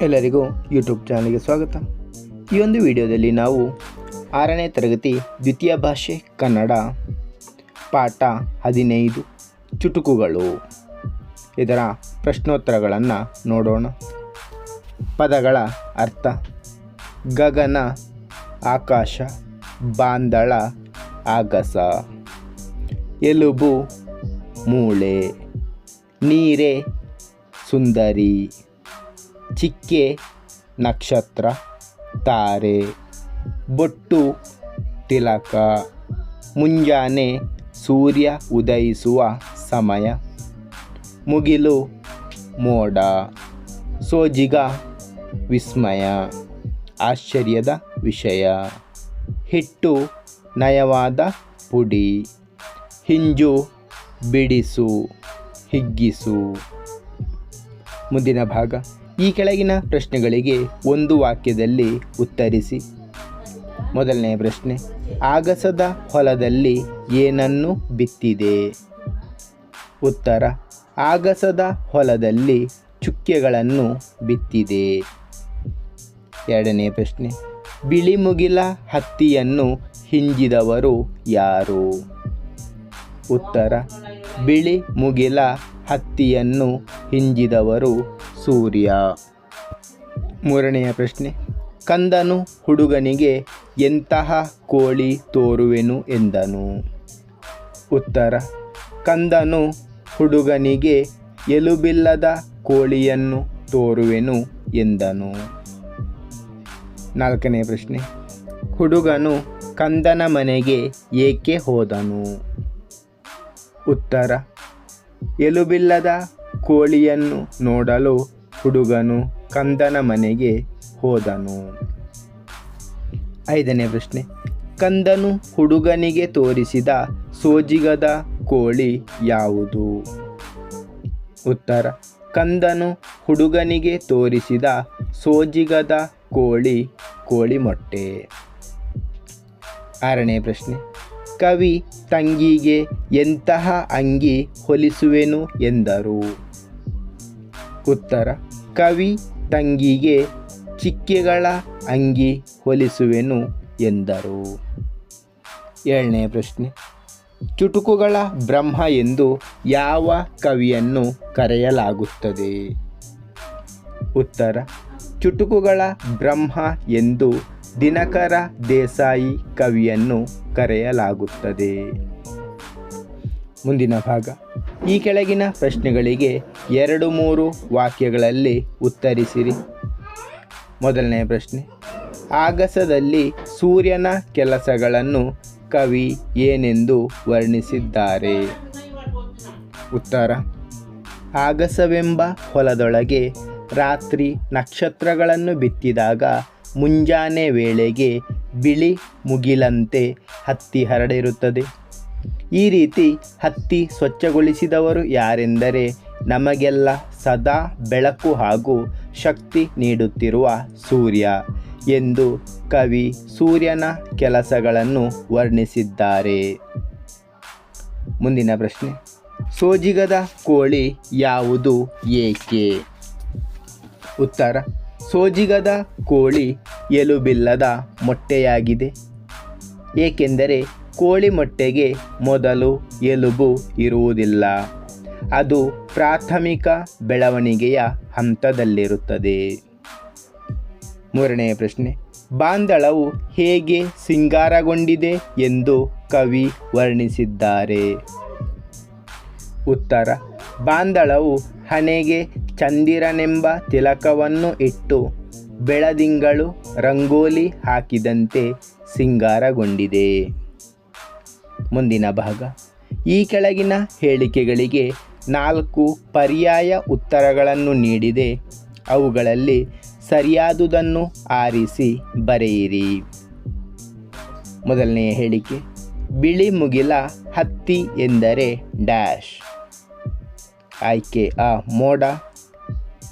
ಎಲ್ಲರಿಗೂ ಯೂಟ್ಯೂಬ್ ಚಾನಲ್ಗೆ ಸ್ವಾಗತ. ಈ ಒಂದು ವಿಡಿಯೋದಲ್ಲಿ ನಾವು ಆರನೇ ತರಗತಿ ದ್ವಿತೀಯ ಭಾಷೆ ಕನ್ನಡ ಪಾಠ ಹದಿನೈದು ಚುಟುಕುಗಳು. ಇದರ ಪ್ರಶ್ನೋತ್ತರಗಳನ್ನು ನೋಡೋಣ. ಪದಗಳ ಅರ್ಥ, ಗಗನ, ಆಕಾಶ, ಬಾಂದಳ, ಆಗಸ. ಎಲುಬು, ಮೂಳೆ, ನೀರೆ, ಸುಂದರಿ. ಚಿಕ್ಕೆ, ನಕ್ಷತ್ರ, ತಾರೆ, ಬೊಟ್ಟು, ತಿಲಕ, ಮುಂಜಾನೆ, ಸೂರ್ಯ ಉದಯಿಸುವ ಸಮಯ, ಮುಗಿಲು, ಮೋಡ, ಸೋಜಿಗ, ವಿಸ್ಮಯ, ಆಶ್ಚರ್ಯದ ವಿಷಯ, ಹಿಟ್ಟು, ನಯವಾದ ಪುಡಿ, ಹಿಂಜು, ಬಿಡಿಸು, ಹಿಗ್ಗಿಸು. ಮುಂದಿನ ಭಾಗ. ಈ ಕೆಳಗಿನ ಪ್ರಶ್ನೆಗಳಿಗೆ ಒಂದು ವಾಕ್ಯದಲ್ಲಿ ಉತ್ತರಿಸಿ. ಮೊದಲನೆಯ ಪ್ರಶ್ನೆ, ಆಗಸದ ಹೊಲದಲ್ಲಿ ಏನನ್ನು ಬಿತ್ತಿದೆ? ಉತ್ತರ, ಆಗಸದ ಹೊಲದಲ್ಲಿ ಚುಕ್ಕೆಗಳನ್ನು ಬಿತ್ತಿದೆ. ಎರಡನೇ ಪ್ರಶ್ನೆ ಬಿಳಿ ಮುಗಿಲ ಹತ್ತಿಯನ್ನು ಹಿಂಜಿದವರು ಯಾರು? ಉತ್ತರ ಬಿಳಿ ಮುಗಿಲ ಹತ್ತಿಯನ್ನು ಹಿಂಜಿದವರು ಸೂರ್ಯ. ಮೂರನೆಯ ಪ್ರಶ್ನೆ, ಕಂದನು ಹುಡುಗನಿಗೆ ಎಂತಹ ಕೋಳಿ ತೋರುವೆನು ಎಂದನು? ಉತ್ತರ, ಕಂದನು ಹುಡುಗನಿಗೆ ಎಲುಬಿಲ್ಲದ ಕೋಳಿಯನ್ನು ತೋರುವೆನು ಎಂದನು. ನಾಲ್ಕನೇ ಪ್ರಶ್ನೆ, ಹುಡುಗನು ಕಂದನ ಮನೆಗೆ ಏಕೆ ಹೋದನು? ಉತ್ತರ, ಎಲುಬಿಲ್ಲದ ಕೋಳಿಯನ್ನು ನೋಡಲು ಹುಡುಗನು ಕಂದನ ಮನೆಗೆ ಹೋದನು. ಐದನೇ ಪ್ರಶ್ನೆ, ಕಂದನು ಹುಡುಗನಿಗೆ ತೋರಿಸಿದ ಸೋಜಿಗದ ಕೋಳಿ ಯಾವುದು? ಉತ್ತರ, ಕಂದನು ಹುಡುಗನಿಗೆ ತೋರಿಸಿದ ಸೋಜಿಗದ ಕೋಳಿ ಕೋಳಿ ಮೊಟ್ಟೆ ಆರನೇ ಪ್ರಶ್ನೆ, ಕವಿ ತಂಗಿಗೆ ಎಂತಹ ಅಂಗಿ ಹೊಲಿಸುವೆನು ಎಂದರು? ಉತ್ತರ. ಕವಿ ತಂಗಿಗೆ ಚಿಕ್ಕೆಗಳ ಅಂಗಿ ಹೊಲಿಸುವೆನು ಎಂದರು. ಏಳನೇ ಪ್ರಶ್ನೆ. ಚುಟುಕುಗಳ ಬ್ರಹ್ಮ ಎಂದು ಯಾವ ಕವಿಯನ್ನು ಕರೆಯಲಾಗುತ್ತದೆ? ಉತ್ತರ. ಚುಟುಕುಗಳ ಬ್ರಹ್ಮ ಎಂದು ದಿನಕರ ದೇಸಾಯಿ ಕವಿಯನ್ನು ಕರೆಯಲಾಗುತ್ತದೆ. ಮುಂದಿನ ಭಾಗ. ಈ ಕೆಳಗಿನ ಪ್ರಶ್ನೆಗಳಿಗೆ ಎರಡು ಮೂರು ವಾಕ್ಯಗಳಲ್ಲಿ ಉತ್ತರಿಸಿರಿ. ಮೊದಲನೆಯ ಪ್ರಶ್ನೆ, ಆಗಸದಲ್ಲಿ ಸೂರ್ಯನ ಕೆಲಸಗಳನ್ನು ಕವಿ ಏನೆಂದು ವರ್ಣಿಸಿದ್ದಾರೆ? ಉತ್ತರ, ಆಗಸವೆಂಬ ಹೊಲದೊಳಗೆ ರಾತ್ರಿ ನಕ್ಷತ್ರಗಳನ್ನು ಬಿತ್ತಿದಾಗ ಮುಂಜಾನೆ ವೇಳೆಗೆ ಬಿಳಿ ಮುಗಿಲಂತೆ ಹತ್ತಿ ಹರಡಿರುತ್ತದೆ. ಈ ರೀತಿ ಹತ್ತಿ ಸ್ವಚ್ಛಗೊಳಿಸಿದವರು ಯಾರೆಂದರೆ ನಮಗೆಲ್ಲ ಸದಾ ಬೆಳಕು ಹಾಗೂ ಶಕ್ತಿ ನೀಡುತ್ತಿರುವ ಸೂರ್ಯ ಎಂದು ಕವಿ ಸೂರ್ಯನ ಕೆಲಸಗಳನ್ನು ವರ್ಣಿಸಿದ್ದಾರೆ. ಮುಂದಿನ ಪ್ರಶ್ನೆ. ಸೋಜಿಗದ ಕೋಳಿ ಯಾವುದು ಏಕೆ? ಉತ್ತರ. ಸೋಜಿಗದ ಕೋಳಿ ಎಲುಬಿಲ್ಲದ ಮೊಟ್ಟೆಯಾಗಿದೆ. ಏಕೆಂದರೆ ಕೋಳಿ ಮೊಟ್ಟೆಗೆ ಮೊದಲು ಎಲುಬು ಇರುವುದಿಲ್ಲ. ಅದು ಪ್ರಾಥಮಿಕ ಬೆಳವಣಿಗೆಯ ಹಂತದಲ್ಲಿರುತ್ತದೆ. ಮೂರನೆಯ ಪ್ರಶ್ನೆ ಬಾಂದಳವು ಹೇಗೆ ಸಿಂಗಾರಗೊಂಡಿದೆ ಎಂದು ಕವಿ ವರ್ಣಿಸಿದ್ದಾರೆ. ಉತ್ತರ ಬಾಂದಳವು ಹಣೆಗೆ ಚಂದಿರನೆಂಬ ತಿಲಕವನ್ನು ಇಟ್ಟು ಬೆಳದಿಂಗಳು ರಂಗೋಲಿ ಹಾಕಿದಂತೆ ಸಿಂಗಾರಗೊಂಡಿದೆ. ಮುಂದಿನ ಭಾಗ. ಈ ಕೆಳಗಿನ ಹೇಳಿಕೆಗಳಿಗೆ ನಾಲ್ಕು ಪರ್ಯಾಯ ಉತ್ತರಗಳನ್ನು ನೀಡಿದೆ. ಅವುಗಳಲ್ಲಿ ಸರಿಯಾದುದನ್ನು ಆರಿಸಿ ಬರೆಯಿರಿ. ಮೊದಲನೆಯ ಹೇಳಿಕೆ, ಬಿಳಿ ಮುಗಿಲ ಹತ್ತಿ ಎಂದರೆ ಡ್ಯಾಶ್. ಆಯ್ಕೆ ಆ ಮೋಡ,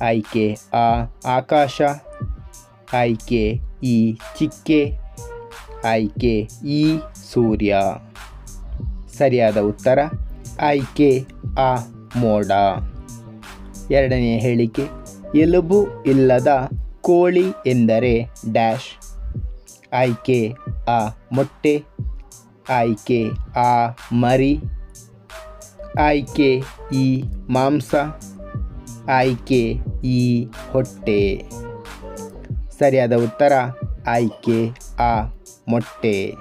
ಆಯ್ಕೆ ಆ ಆಕಾಶ, ಆಯ್ಕೆ ಈ ಚಿಕ್ಕೆ, ಆಯ್ಕೆ ಈ ಸೂರ್ಯ. ಸರಿಯಾದ ಉತ್ತರ? ಆಯ್ಕೆ ಆ ಮೋಡ. ಎರಡನೆಯ ಹೇಳಿಕೆ, ಎಲುಬು ಇಲ್ಲದ ಕೋಳಿ ಎಂದರೆ ಡ್ಯಾಶ್. ಆಯ್ಕೆ ಆ ಮೊಟ್ಟೆ. ಆಯ್ಕೆ ಆ ಮರಿ. ಆಯ್ಕೆ ಈ ಮಾಂಸ. ಆಯ್ಕೆ ಈ ಹೊಟ್ಟೆ. ಸರಿಯಾದ ಉತ್ತರ, ಆಯ್ಕೆ ಆ ಮೊಟ್ಟೆ.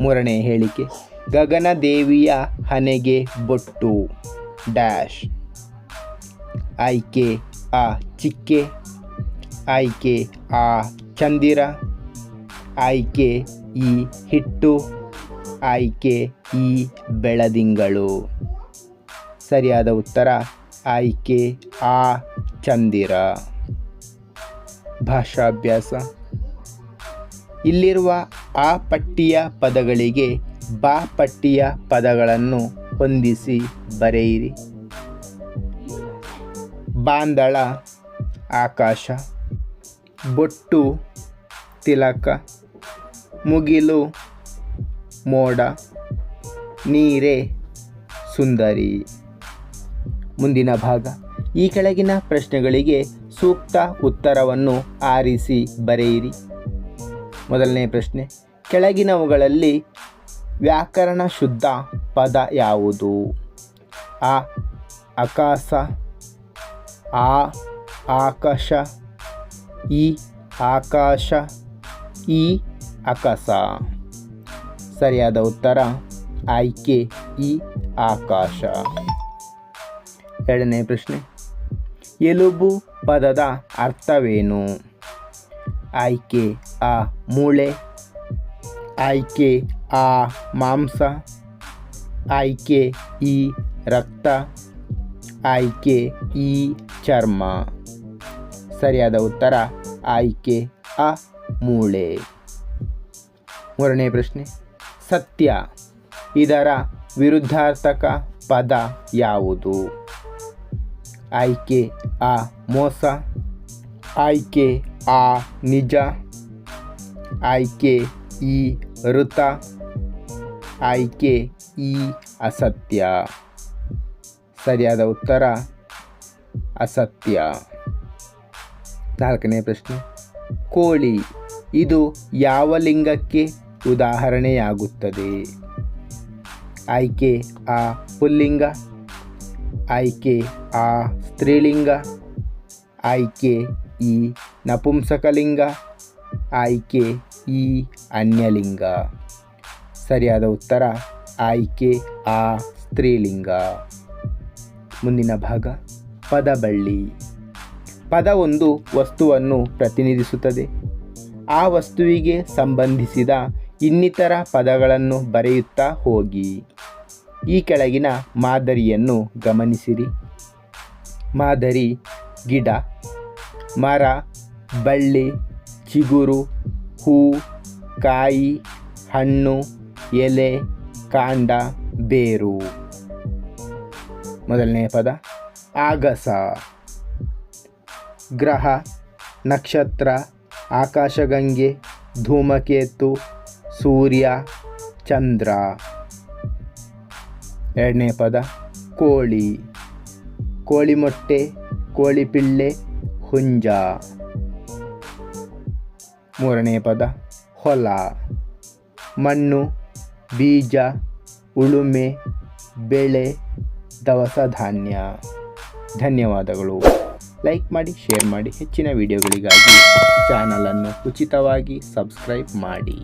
ಮೂರನೇ ಹೇಳಿಕೆ ಗಗನದೇವಿಯ ಹನೆಗೆ ಬೊಟ್ಟು, ಡ್ಯಾಶ್. ಆಯ್ಕೆ ಆ ಚಿಕ್ಕೆ, ಆಯ್ಕೆ ಆ ಚಂದಿರ, ಆಯ್ಕೆ ಈ ಹಿಟ್ಟು, ಆಯ್ಕೆ ಈ ಬೆಳದಿಂಗಳು. ಸರಿಯಾದ ಉತ್ತರ, ಆಯ್ಕೆ ಆ ಚಂದಿರ. ಭಾಷಾಭ್ಯಾಸ. ಇಲ್ಲಿರುವ ಆ ಪಟ್ಟಿಯ ಪದಗಳಿಗೆ ಬಾ ಪಟ್ಟಿಯ ಪದಗಳನ್ನು ಹೊಂದಿಸಿ ಬರೆಯಿರಿ. ಬಾಂದಳ, ಆಕಾಶ, ಬೊಟ್ಟು, ತಿಲಕ, ಮುಗಿಲು, ಮೋಡ, ನೀರೆ, ಸುಂದರಿ. ಮುಂದಿನ ಭಾಗ. ಈ ಕೆಳಗಿನ ಪ್ರಶ್ನೆಗಳಿಗೆ ಸೂಕ್ತ ಉತ್ತರವನ್ನು ಆರಿಸಿ ಬರೆಯಿರಿ. ಮೊದಲನೇ ಪ್ರಶ್ನೆ. ಕೆಳಗಿನವುಗಳಲ್ಲಿ ವ್ಯಾಕರಣ ಶುದ್ಧ ಪದ ಯಾವುದು? ಆ, ಆಕಾಶ ಆ, ಆಕಾಶ, ಈ ಆಕಾಶ ಈ, ಆಕಾಶ. ಸರಿಯಾದ ಉತ್ತರ, ಆಯ್ಕೆ, ಈ, ಆಕಾಶ. ಎರಡನೇ ಪ್ರಶ್ನೆ. ಎಲುಬು ಪದದ ಅರ್ಥವೇನು? ಆಯ್ಕೆ, ಆ, ಮೂಳೆ. ಆಯ್ಕೆ ಆ ಮಾಂಸ ಆಯ್ಕೆ ಈ ರಕ್ತ ಆಯ್ಕೆ ಈ ಚರ್ಮ. ಸರಿಯಾದ ಉತ್ತರ ಆಯ್ಕೆ ಅ ಮೂಳೆ. ಮೂರನೇ ಪ್ರಶ್ನೆ. ಸತ್ಯ. ಇದರ ವಿರುದ್ಧಾರ್ಥಕ ಪದ ಯಾವುದು? ಆಯ್ಕೆ ಆ ಮೋಸ. ಆಯ್ಕೆ ಆ ನಿಜ. ಆಯ್ಕೆ ಈ ಋತ ಆಯ್ಕೆ ಈ ಅಸತ್ಯ? ಸರಿಯಾದ ಉತ್ತರ, ಅಸತ್ಯ. ನಾಲ್ಕನೇ ಪ್ರಶ್ನೆ. ಕೋಳಿ, ಇದು ಯಾವ ಲಿಂಗಕ್ಕೆ ಉದಾಹರಣೆಯಾಗುತ್ತದೆ? ಆಯ್ಕೆ ಆ ಪುಲ್ಲಿಂಗ, ಆಯ್ಕೆ ಆ ಸ್ತ್ರೀಲಿಂಗ, ಆಯ್ಕೆ ಈ ನಪುಂಸಕಲಿಂಗ, ಆಯ್ಕೆ ಈ ಅನ್ಯಲಿಂಗ. ಸರಿಯಾದ ಉತ್ತರ, ಆಯ್ಕೆ ಆ ಸ್ತ್ರೀಲಿಂಗ. ಮುಂದಿನ ಭಾಗ, ಪದಬಳ್ಳಿ. ಪದ ಒಂದು ವಸ್ತುವನ್ನು ಪ್ರತಿನಿಧಿಸುತ್ತದೆ. ಆ ವಸ್ತುವಿಗೆ ಸಂಬಂಧಿಸಿದ ಇನ್ನಿತರ ಪದಗಳನ್ನು ಬರೆಯುತ್ತಾ ಹೋಗಿ. ಈ ಕೆಳಗಿನ ಮಾದರಿಯನ್ನು ಗಮನಿಸಿರಿ. ಮಾದರಿ, ಗಿಡ, ಮರ, ಬಳ್ಳಿ, ಚಿಗುರು, ಹೂ, ಕಾಯಿ, ಹಣ್ಣು ಎಲೆ, ಕಾಂಡ, ಬೇರು. ಮೊದಲನೇ ಪದ, ಆಗಸ. ಗ್ರಹ, ನಕ್ಷತ್ರ, ಆಕಾಶಗಂಗೆ, ಧೂಮಕೇತು, ಸೂರ್ಯ, ಚಂದ್ರ. ಎರಡನೇ ಪದ, ಕೋಳಿ. ಕೋಳಿ ಮೊಟ್ಟೆ, ಕೋಳಿ ಪಿಳ್ಳೆ, ಹುಂಜ. ಮೂರನೇ ಪದ, ಹೊಲ. ಮಣ್ಣು ಬೀಜ, ಉಳುಮೆ, ಬೆಳೆ, ದವಸ ಧಾನ್ಯ. ಧನ್ಯವಾದಗಳು. ಲೈಕ್ ಮಾಡಿ, ಶೇರ್ ಮಾಡಿ, ಹೆಚ್ಚಿನ ವಿಡಿಯೋಗಳಿಗಾಗಿ ಚಾನಲನ್ನು ಉಚಿತವಾಗಿ ಸಬ್ಸ್ಕ್ರೈಬ್ ಮಾಡಿ.